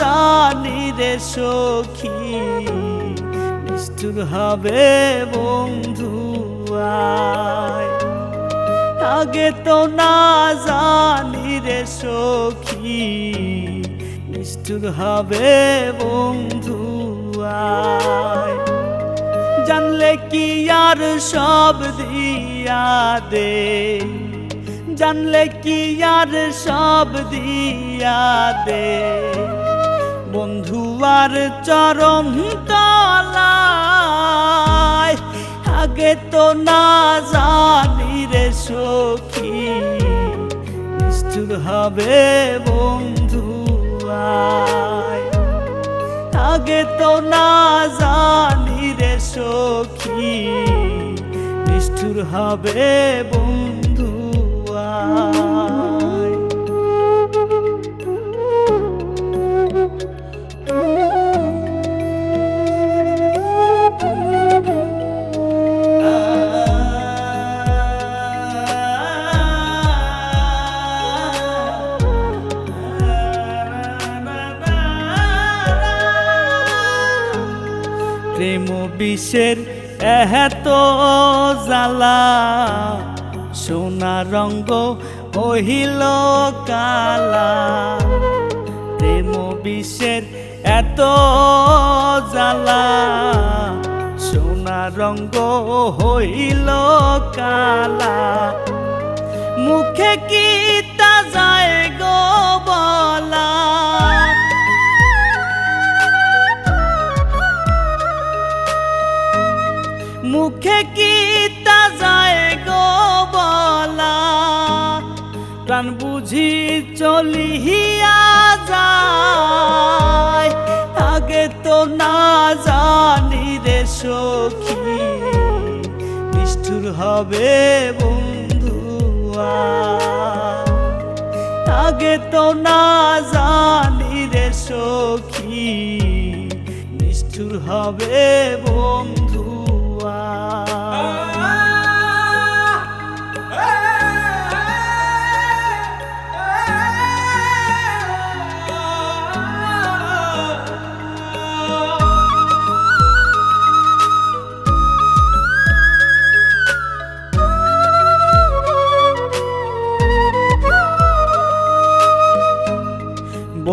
জানি রে সখী, নিষ্ঠুর হবে বন্ধু। আগে তো না জানি রে সখী, নিষ্ঠুর হবে বন্ধু। জানলে কি আর সব দিয়া দে জানলে কি আর সব দিয়া দে? বন্ধু আর চরণ তলায়, আগে তো না জানি রে সখী। নিষ্ঠুর হবে বন্ধু আগে তো না জানি রে সখী। নিষ্ঠুর হবে বন্ধু প্রেম বিষের এত জ্বালা। সোনা রঙ্গ ওহিল কালা। প্রেম বিষের এত জ্বালা। সোনা রঙ্গ হইল কালা। মুখে কি প্রাণ বুঝি চলিয়া যায় আগে তো না জানি রে সখী, নিষ্ঠুর হবে বন্ধু। আগে তো না জানি রে সখী, নিষ্ঠুর হবে বন্ধু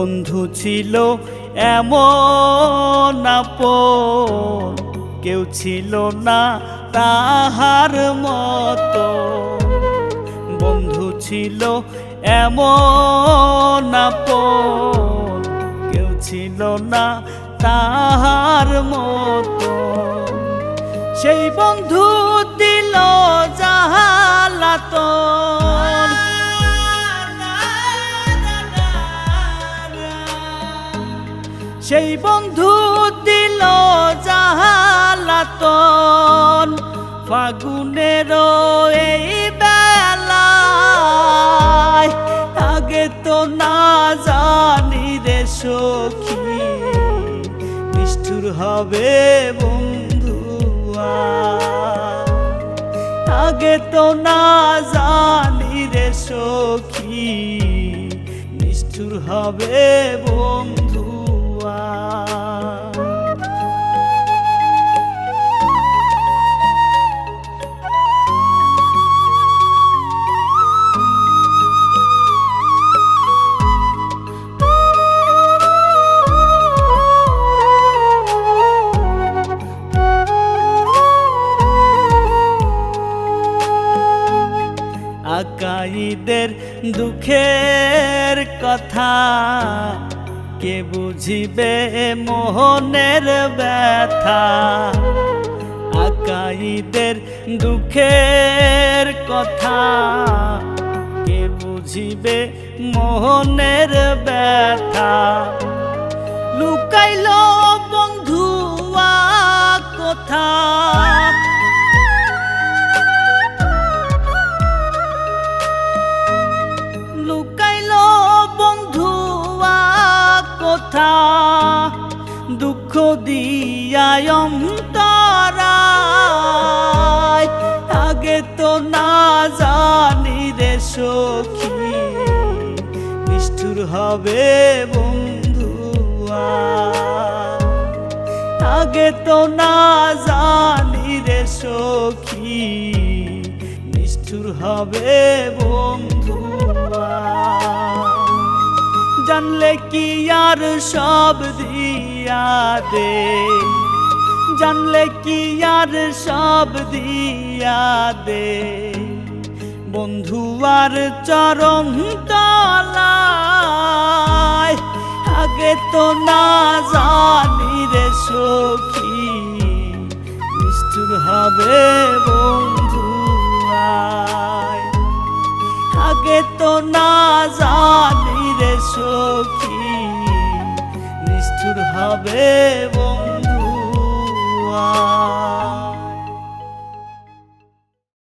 বন্ধু ছিল এমন আপন, কেউ ছিল না তাহার মতো। বন্ধু ছিল এমন আপন, কেউ ছিল না তাহার মতো। সেই বন্ধু দিল জাহালাতন সেই বন্ধু দিল জাহালাতন। ফাগুনের এই বেলায় আগে তো না জানি রে সখী, নিষ্ঠুর হবে বন্ধু আগে তো না জানি রে সখী, নিষ্ঠুর হবে বন্ধু আকাইদের দুঃখের কথা। কে বুঝিবে মোহনের ব্যথা? আকাইদের দুঃখের কথা। কে বুঝিবে মোহনের ব্যথা? লুকাইল দুঃখ দিয়ায় অন্তরায়। আগে তো না জানি রে সখী, নিষ্ঠুর হবে বন্ধুয়া আগে তো না জানি রে সখী, নিষ্ঠুর হবে বন্ধুয়া জানলে কি আর সব দিয়া দে জানলে কি আর সব দিয়া দে বন্ধু আর চরম তলায়, আগে তো না জানি রে সখী হবে বন্ধু আগে তো না জানি রে সখী হবে বন্ধু আয়।